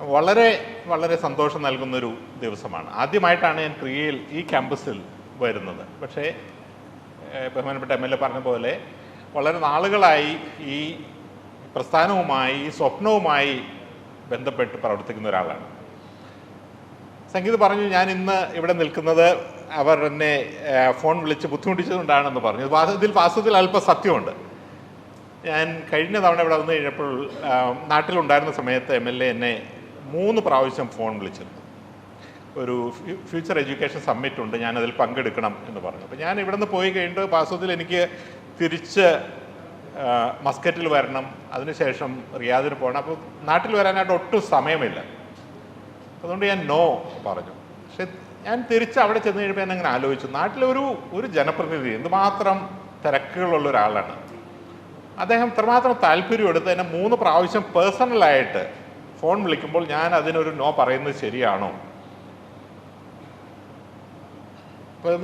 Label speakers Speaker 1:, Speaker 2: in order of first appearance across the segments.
Speaker 1: വളരെ വളരെ സന്തോഷം നൽകുന്നൊരു ദിവസമാണ്. ആദ്യമായിട്ടാണ് ഞാൻ ക്രിയയിൽ ഈ ക്യാമ്പസിൽ വരുന്നത്. പക്ഷേ ബഹുമാനപ്പെട്ട എം എൽ എ പറഞ്ഞ പോലെ വളരെ നാളുകളായി ഈ പ്രസ്ഥാനവുമായി ഈ സ്വപ്നവുമായി ബന്ധപ്പെട്ട് പ്രവർത്തിക്കുന്ന ഒരാളാണ്. സംഗീത് പറഞ്ഞു ഞാൻ ഇന്ന് ഇവിടെ നിൽക്കുന്നത് അവർ എന്നെ ഫോൺ വിളിച്ച് ബുദ്ധിമുട്ടിച്ചതുകൊണ്ടാണെന്ന് പറഞ്ഞു. ഇത് ഇതിൽ വാസ്തവത്തിൽ അല്പം സത്യമുണ്ട്. ഞാൻ കഴിഞ്ഞ തവണ ഇവിടെ വന്നു കഴിഞ്ഞപ്പോൾ നാട്ടിലുണ്ടായിരുന്ന സമയത്ത് എം എൽ എ എന്നെ മൂന്ന് പ്രാവശ്യം ഫോൺ വിളിച്ചിരുന്നു. ഒരു ഫ്യൂച്ചർ എഡ്യൂക്കേഷൻ സമ്മിറ്റ് ഉണ്ട് ഞാൻ അതിൽ പങ്കെടുക്കണം എന്ന് പറഞ്ഞു. അപ്പോൾ ഞാൻ ഇവിടെ നിന്ന് പോയി കഴിഞ്ഞിട്ട് വാസ്തവത്തിൽ എനിക്ക് തിരിച്ച് മസ്കറ്റിൽ വരണം അതിനുശേഷം റിയാദിന് പോകണം. അപ്പോൾ നാട്ടിൽ വരാനായിട്ട് ഒട്ടും സമയമില്ല. അതുകൊണ്ട് ഞാൻ നോ പറഞ്ഞു. പക്ഷെ ഞാൻ തിരിച്ച് അവിടെ ചെന്ന് കഴിയുമ്പോൾ ഞാൻ അങ്ങനെ ആലോചിച്ചു. നാട്ടിലൊരു ഒരു ജനപ്രതിനിധി എന്തുമാത്രം തിരക്കുകളുള്ള ഒരാളാണ്. അദ്ദേഹം ഇത്രമാത്രം താല്പര്യം എടുത്ത് എന്നെ മൂന്ന് പ്രാവശ്യം പേഴ്സണലായിട്ട് ഫോൺ വിളിക്കുമ്പോൾ ഞാൻ അതിനൊരു നോ പറയുന്നത് ശരിയാണോ?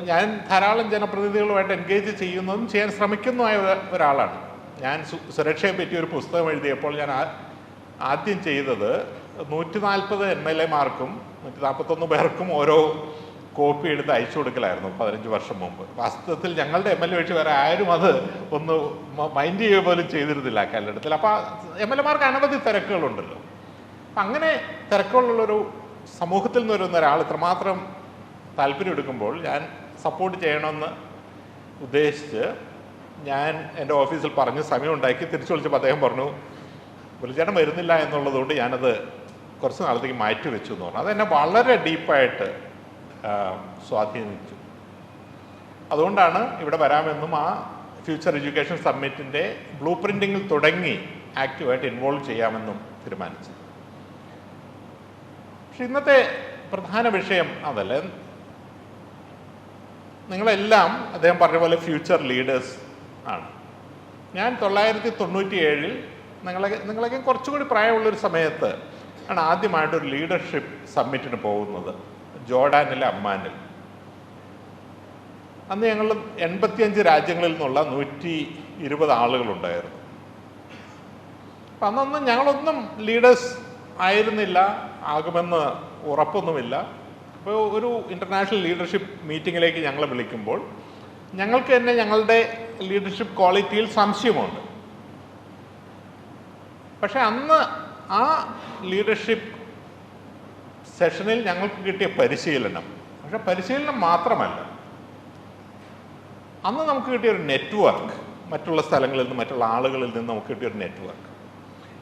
Speaker 1: ഞാൻ ധാരാളം ജനപ്രതിനിധികളുമായിട്ട് എൻഗേജ് ചെയ്യുന്നതും ചെയ്യാൻ ശ്രമിക്കുന്നതുമായ ഒരു- ഒരാളാണ്. ഞാൻ സുരക്ഷയെ പറ്റി ഒരു പുസ്തകം എഴുതിയപ്പോൾ ഞാൻ ആദ്യം ചെയ്തത് നൂറ്റി നാൽപ്പത് എം എൽ എമാർക്കും നൂറ്റി നാൽപ്പത്തൊന്ന് പേർക്കും ഓരോ കോപ്പി എടുത്ത് അയച്ചു കൊടുക്കലായിരുന്നു പതിനഞ്ച് വർഷം മുമ്പ്. വാസ്തവത്തിൽ ഞങ്ങളുടെ എം എൽ എ ഒഴിച്ച് വേറെ ആരും അത് ഒന്ന് മൈൻഡ് ചെയ്യുക പോലും ചെയ്തിരുന്നില്ല ആ കാലഘട്ടത്തിൽ. അപ്പോൾ എം എൽ എമാർക്ക് അനവധി തിരക്കുകളുണ്ടല്ലോ. അപ്പം അങ്ങനെ തിരക്കുള്ളൊരു സമൂഹത്തിൽ നിന്ന് വരുന്ന ഒരാൾ ഇത്രമാത്രം താല്പര്യം എടുക്കുമ്പോൾ ഞാൻ സപ്പോർട്ട് ചെയ്യണമെന്ന് ഉദ്ദേശിച്ച് ഞാൻ എന്റെ ഓഫീസിൽ പറഞ്ഞ് സമയം ഉണ്ടാക്കി തിരിച്ചു വിളിച്ചപ്പോൾ അദ്ദേഹം പറഞ്ഞു വിളിച്ചേട്ടൻ വരുന്നില്ല എന്നുള്ളതുകൊണ്ട് ഞാനത് കുറച്ച് നാളത്തേക്ക് മാറ്റി വെച്ചു എന്ന് പറഞ്ഞു. അതെന്നെ വളരെ ഡീപ്പായിട്ട് സ്വാധീനിച്ചു. അതുകൊണ്ടാണ് ഇവിടെ വരാമെന്നും ആ ഫ്യൂച്ചർ എഡ്യൂക്കേഷൻ സമ്മിറ്റിന്റെ ബ്ലൂ പ്രിന്റിങ്ങിൽ തുടങ്ങി ആക്റ്റീവായിട്ട് ഇൻവോൾവ് ചെയ്യാമെന്നും തീരുമാനിച്ചത്. പക്ഷെ ഇന്നത്തെ പ്രധാന വിഷയം അതല്ല. നിങ്ങളെല്ലാം അദ്ദേഹം പറഞ്ഞ പോലെ ഫ്യൂച്ചർ ലീഡേഴ്സ് ആണ്. ഞാൻ തൊള്ളായിരത്തി തൊണ്ണൂറ്റി ഏഴിൽ നിങ്ങളെ നിങ്ങളൊക്കെ കുറച്ചുകൂടി പ്രായമുള്ളൊരു സമയത്ത് ആണ് ആദ്യമായിട്ടൊരു ലീഡർഷിപ്പ് സമ്മിറ്റിന് പോകുന്നത്. ജോർഡാനിലെ അമ്മാനിൽ. അന്ന് ഞങ്ങൾ എൺപത്തിയഞ്ച് രാജ്യങ്ങളിൽ നിന്നുള്ള നൂറ്റി ഇരുപത് ആളുകളുണ്ടായിരുന്നു. അപ്പം അന്നൊന്നും ഞങ്ങളൊന്നും ലീഡേഴ്സ് ആയിരുന്നില്ല. ആകുമെന്ന് ഉറപ്പൊന്നുമില്ല. അപ്പോൾ ഒരു ഇന്റർനാഷണൽ ലീഡർഷിപ്പ് മീറ്റിങ്ങിലേക്ക് ഞങ്ങളെ വിളിക്കുമ്പോൾ ഞങ്ങൾക്ക് തന്നെ ഞങ്ങളുടെ ലീഡർഷിപ്പ് ക്വാളിറ്റിയിൽ സംശയമുണ്ട്. പക്ഷെ അന്ന് ആ ലീഡർഷിപ്പ് സെഷനിൽ ഞങ്ങൾക്ക് കിട്ടിയ പരിശീലനം പക്ഷെ പരിശീലനം മാത്രമല്ല. അന്ന് നമുക്ക് കിട്ടിയ ഒരു നെറ്റ്വർക്ക് മറ്റുള്ള സ്ഥലങ്ങളിൽ നിന്ന് മറ്റുള്ള ആളുകളിൽ നിന്ന് നമുക്ക് കിട്ടിയ ഒരു നെറ്റ്വർക്ക്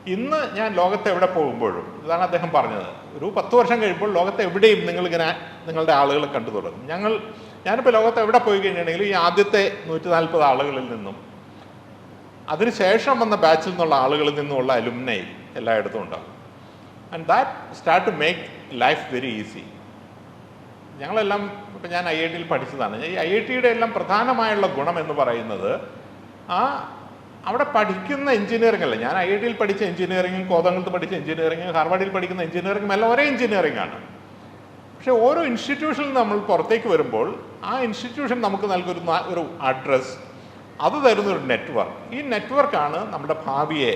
Speaker 1: ഇന്ന് ഞാൻ ലോകത്ത് എവിടെ പോകുമ്പോഴും ഇതാണ് അദ്ദേഹം പറഞ്ഞത് ഒരു പത്ത് വർഷം കഴിയുമ്പോൾ ലോകത്ത് എവിടെയും നിങ്ങളിങ്ങനെ നിങ്ങളുടെ ആളുകളെ കണ്ടു തുടങ്ങും. ഞങ്ങൾ ഞാനിപ്പോൾ ലോകത്ത് എവിടെ പോയി കഴിഞ്ഞിട്ടുണ്ടെങ്കിൽ ഈ ആദ്യത്തെ നൂറ്റി നാൽപ്പത് ആളുകളിൽ നിന്നും അതിനുശേഷം വന്ന ബാച്ചിൽ നിന്നുള്ള ആളുകളിൽ നിന്നുമുള്ള അലുമിനൈ എല്ലായിടത്തും ഉണ്ടാകും. And that start to make life very easy ഞങ്ങളെല്ലാം ഇപ്പം ഞാൻ ഐ ഐ ടിയിൽ പഠിച്ചതാണ്. ഈ ഐ ഐ ടിയുടെ എല്ലാം പ്രധാനമായുള്ള ഗുണം എന്ന് പറയുന്നത് ആ അവിടെ പഠിക്കുന്ന എഞ്ചിനീയറിംഗ് അല്ല ഞാൻ ഐ ഐ ടിയിൽ പഠിച്ച എഞ്ചിനീയറിംഗും കോതങ്കത്ത് പഠിച്ച എഞ്ചിനീയറിംഗും ഹാർവാർഡിൽ പഠിക്കുന്ന എഞ്ചിനീയറിംഗും എല്ലാം ഒരേ എഞ്ചിനീയറിംഗ് ആണ്. പക്ഷേ ഓരോ ഇൻസ്റ്റിറ്റ്യൂഷനിൽ നമ്മൾ പുറത്തേക്ക് വരുമ്പോൾ ആ ഇൻസ്റ്റിറ്റ്യൂഷൻ നമുക്ക് നൽകുന്ന ഒരു അഡ്രസ്സ് അത് തരുന്ന ഒരു നെറ്റ്വർക്ക് ഈ നെറ്റ്വർക്കാണ് നമ്മുടെ ഭാവിയെ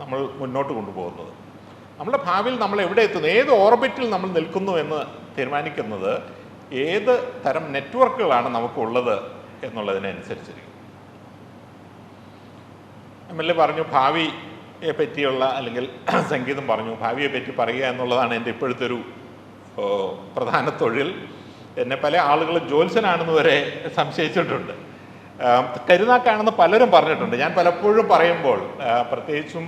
Speaker 1: നമ്മൾ മുന്നോട്ട് കൊണ്ടുപോകുന്നത്. നമ്മുടെ ഭാവിയിൽ നമ്മൾ എവിടെ എത്തുന്നു? ഏത് ഓർബിറ്റിൽ നമ്മൾ നിൽക്കുന്നു എന്ന് തീരുമാനിക്കുന്നത് ഏത് തരം നെറ്റ്വർക്കുകളാണ് നമുക്കുള്ളത് എന്നുള്ളതിനനുസരിച്ചിരിക്കും. എം എൽ എ പറഞ്ഞു ഭാവിയെ പറ്റിയുള്ള അല്ലെങ്കിൽ സംഗീതം പറഞ്ഞു ഭാവിയെ പറ്റി പറയുക എന്നുള്ളതാണ് എന്റെ ഇപ്പോഴത്തെ ഒരു പ്രധാന തൊഴിൽ. എന്നെ പല ആളുകളും ജ്യോത്സ്യനാണെന്ന് വരെ സംശയിച്ചിട്ടുണ്ട്. കരുനാക്കാണെന്ന് പലരും പറഞ്ഞിട്ടുണ്ട്. ഞാൻ പലപ്പോഴും പറയുമ്പോൾ പ്രത്യേകിച്ചും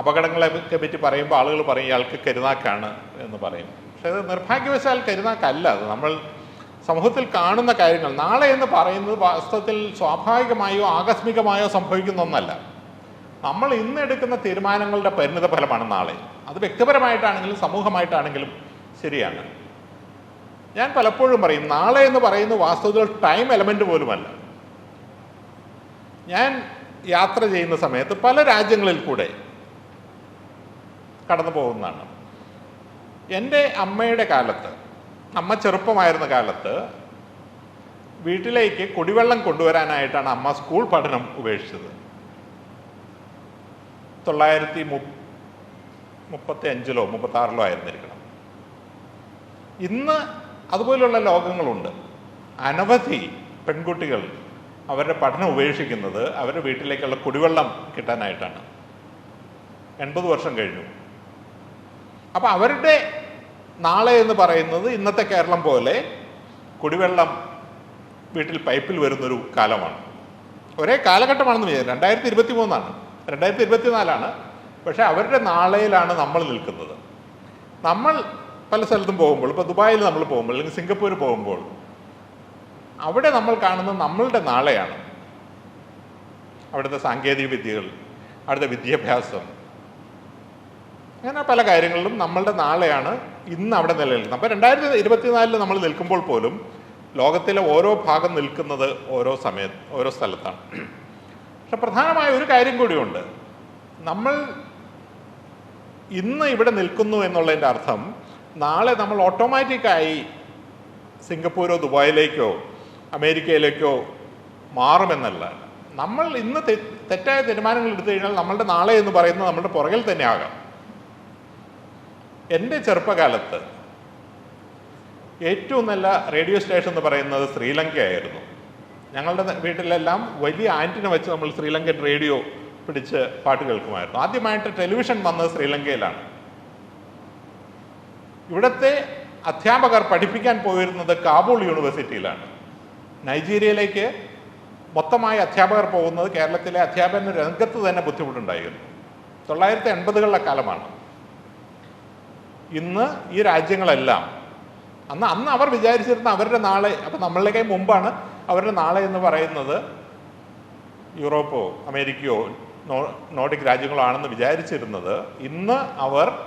Speaker 1: അപകടങ്ങളെയൊക്കെ പറ്റി പറയുമ്പോൾ ആളുകൾ പറയും ഇയാൾക്ക് കരുനാക്കാണ് എന്ന് പറയും. പക്ഷേ അത് നിർഭാഗ്യവശാൽ കരുനാക്കല്ല. അത് നമ്മൾ സമൂഹത്തിൽ കാണുന്ന കാര്യങ്ങൾ. നാളെ എന്ന് പറയുന്നത് വാസ്തവത്തിൽ സ്വാഭാവികമായോ ആകസ്മികമായോ സംഭവിക്കുന്ന ഒന്നല്ല. നമ്മൾ ഇന്ന് എടുക്കുന്ന തീരുമാനങ്ങളുടെ പരിണിത ഫലമാണ് നാളെ. അത് വ്യക്തിപരമായിട്ടാണെങ്കിലും സമൂഹമായിട്ടാണെങ്കിലും ശരിയാണ്. ഞാൻ പലപ്പോഴും പറയും നാളെ എന്ന് പറയുന്ന വാസ്തവത്തിൽ ടൈം എലമെന്റ് പോലുമല്ല. ഞാൻ യാത്ര ചെയ്യുന്ന സമയത്ത് പല രാജ്യങ്ങളിൽ കൂടെ കടന്നു പോകുന്നതാണ്. എന്റെ അമ്മയുടെ കാലത്ത് അമ്മ ചെറുപ്പമായിരുന്ന കാലത്ത് വീട്ടിലേക്ക് കുടിവെള്ളം കൊണ്ടുവരാനായിട്ടാണ് അമ്മ സ്കൂൾ പഠനം ഉപേക്ഷിച്ചത്. തൊള്ളായിരത്തി മു മുപ്പത്തി അഞ്ചിലോ മുപ്പത്താറിലോ ആയിരുന്നിരിക്കണം. ഇന്ന് അതുപോലുള്ള ലോകങ്ങളുണ്ട്. അനവധി പെൺകുട്ടികൾ അവരുടെ പഠനം ഉപേക്ഷിക്കുന്നത് അവരുടെ വീട്ടിലേക്കുള്ള കുടിവെള്ളം കിട്ടാനായിട്ടാണ്. എൺപത് വർഷം കഴിഞ്ഞു. അപ്പോൾ അവരുടെ നാളെ എന്ന് പറയുന്നത് ഇന്നത്തെ കേരളം പോലെ കുടിവെള്ളം വീട്ടിൽ പൈപ്പിൽ വരുന്നൊരു കാലമാണ്. ഒരേ കാലഘട്ടമാണെന്ന് വിചാരിക്കും രണ്ടായിരത്തി ഇരുപത്തി മൂന്നാണ് രണ്ടായിരത്തി ഇരുപത്തിനാലാണ് പക്ഷേ അവരുടെ നാളെയിലാണ് നമ്മൾ നിൽക്കുന്നത്. നമ്മൾ പല സ്ഥലത്തും പോകുമ്പോൾ ഇപ്പോൾ ദുബായിൽ നമ്മൾ പോകുമ്പോൾ അല്ലെങ്കിൽ സിംഗപ്പൂർ പോകുമ്പോൾ അവിടെ നമ്മൾ കാണുന്നത് നമ്മളുടെ നാളെയാണ്. അവിടുത്തെ സാങ്കേതിക വിദ്യകൾ അവിടുത്തെ വിദ്യാഭ്യാസം. അങ്ങനെ പല കാര്യങ്ങളിലും നമ്മളുടെ നാളെയാണ് ഇന്ന് അവിടെ നിലനിൽക്കുന്നത്. അപ്പോൾ രണ്ടായിരത്തി ഇരുപത്തിനാലിൽ നമ്മൾ നിൽക്കുമ്പോൾ പോലും ലോകത്തിലെ ഓരോ ഭാഗം നിൽക്കുന്നത് ഓരോ സമയത്ത് ഓരോ സ്ഥലത്താണ്. പക്ഷെ പ്രധാനമായ ഒരു കാര്യം കൂടിയുണ്ട്. നമ്മൾ ഇന്ന് ഇവിടെ നിൽക്കുന്നു എന്നുള്ളതിന്റെ അർത്ഥം നാളെ നമ്മൾ ഓട്ടോമാറ്റിക്കായി സിംഗപ്പൂരോ ദുബായിലേക്കോ അമേരിക്കയിലേക്കോ മാറുമെന്നല്ല. നമ്മൾ ഇന്ന് തെറ്റായ തീരുമാനങ്ങൾ എടുത്തു കഴിഞ്ഞാൽ നമ്മളുടെ നാളെ എന്ന് പറയുന്നത് നമ്മളുടെ പുറകിൽ തന്നെ ആകാം. എന്റെ ചെറുപ്പകാലത്ത് ഏറ്റവും നല്ല റേഡിയോ സ്റ്റേഷൻ എന്ന് പറയുന്നത് ശ്രീലങ്കയായിരുന്നു. ഞങ്ങളുടെ വീട്ടിലെല്ലാം വലിയ ആന്റിന വെച്ച് നമ്മൾ ശ്രീലങ്കൻ റേഡിയോ പിടിച്ച് പാട്ട് കേൾക്കുമായിരുന്നു. ആദ്യമായിട്ട് ടെലിവിഷൻ വന്നത് ശ്രീലങ്കയിലാണ്. ഇവിടുത്തെ അധ്യാപകർ പഠിപ്പിക്കാൻ പോയിരുന്നത് കാബൂൾ യൂണിവേഴ്സിറ്റിയിലാണ്. നൈജീരിയയിലേക്ക് മൊത്തമായി അധ്യാപകർ പോകുന്നത് കേരളത്തിലെ അധ്യാപന രംഗത്ത് തന്നെ ബുദ്ധിമുട്ടുണ്ടായിരുന്നു. തൊള്ളായിരത്തി എൺപതുകളിലെ കാലമാണ്. ഇന്ന് ഈ രാജ്യങ്ങളെല്ലാം അന്ന് അന്ന് അവർ വിചാരിച്ചിരുന്ന അവരുടെ നാളെ അപ്പം നമ്മളിലേക്കായി മുമ്പാണ് അവരുടെ നാളെ എന്ന് പറയുന്നത് യൂറോപ്പോ അമേരിക്കയോ നോർഡിക് രാജ്യങ്ങളോ ആണെന്ന് വിചാരിച്ചിരുന്നത് ഇന്ന് അവർ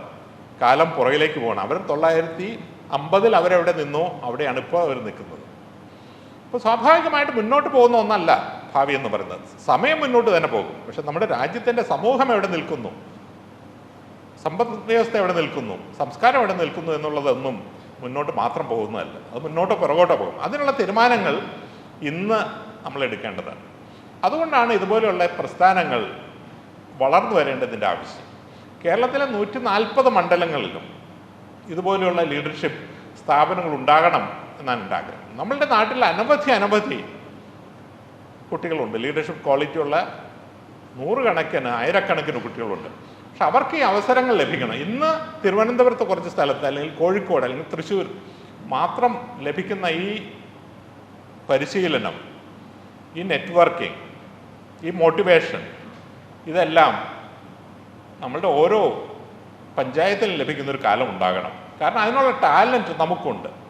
Speaker 1: കാലം പുറകിലേക്ക് പോകണം അവർ തൊള്ളായിരത്തി അമ്പതിൽ അവരെവിടെ നിന്നോ അവിടെയാണ് ഇപ്പോൾ അവർ നിൽക്കുന്നത്. അപ്പോൾ സ്വാഭാവികമായിട്ട് മുന്നോട്ട് പോകുന്ന ഒന്നല്ല ഭാവി എന്ന് പറയുന്നത്. സമയം മുന്നോട്ട് തന്നെ പോകും. പക്ഷെ നമ്മുടെ രാജ്യത്തിന്റെ സമൂഹം എവിടെ നിൽക്കുന്നു? സമ്പദ് വ്യവസ്ഥ എവിടെ നിൽക്കുന്നു? സംസ്കാരം എവിടെ നിൽക്കുന്നു എന്നുള്ളതൊന്നും മുന്നോട്ട് മാത്രം പോകുന്നതല്ല. അത് മുന്നോട്ട് പുറകോട്ടോ പോകും. അതിനുള്ള തീരുമാനങ്ങൾ ഇന്ന് നമ്മൾ എടുക്കേണ്ടത് അതുകൊണ്ടാണ് ഇതുപോലെയുള്ള പ്രസ്ഥാനങ്ങൾ വളർന്നു വരേണ്ടതിന്റെ ആവശ്യം. കേരളത്തിലെ നൂറ്റി നാൽപ്പത് മണ്ഡലങ്ങളിലും ഇതുപോലെയുള്ള ലീഡർഷിപ്പ് സ്ഥാപനങ്ങൾ ഉണ്ടാകണം എന്നാണ് എന്റെ ആഗ്രഹം. നമ്മളുടെ നാട്ടിൽ അനവധി അനവധി കുട്ടികളുണ്ട്. ലീഡർഷിപ്പ് ക്വാളിറ്റി ഉള്ള നൂറുകണക്കിന് ആയിരക്കണക്കിന് കുട്ടികളുണ്ട്. പക്ഷെ അവർക്ക് ഈ അവസരങ്ങൾ ലഭിക്കണം. ഇന്ന് തിരുവനന്തപുരത്ത് കുറച്ച് സ്ഥലത്ത് അല്ലെങ്കിൽ കോഴിക്കോട് അല്ലെങ്കിൽ തൃശ്ശൂർ മാത്രം ലഭിക്കുന്ന ഈ പരിശീലനം ഈ നെറ്റ്വർക്കിംഗ് ഈ മോട്ടിവേഷൻ ഇതെല്ലാം നമ്മളുടെ ഓരോ പഞ്ചായത്തിലും ലഭിക്കുന്നൊരു കാലം ഉണ്ടാകണം. കാരണം അതിനുള്ള ടാലന്റ് നമുക്കുണ്ട്.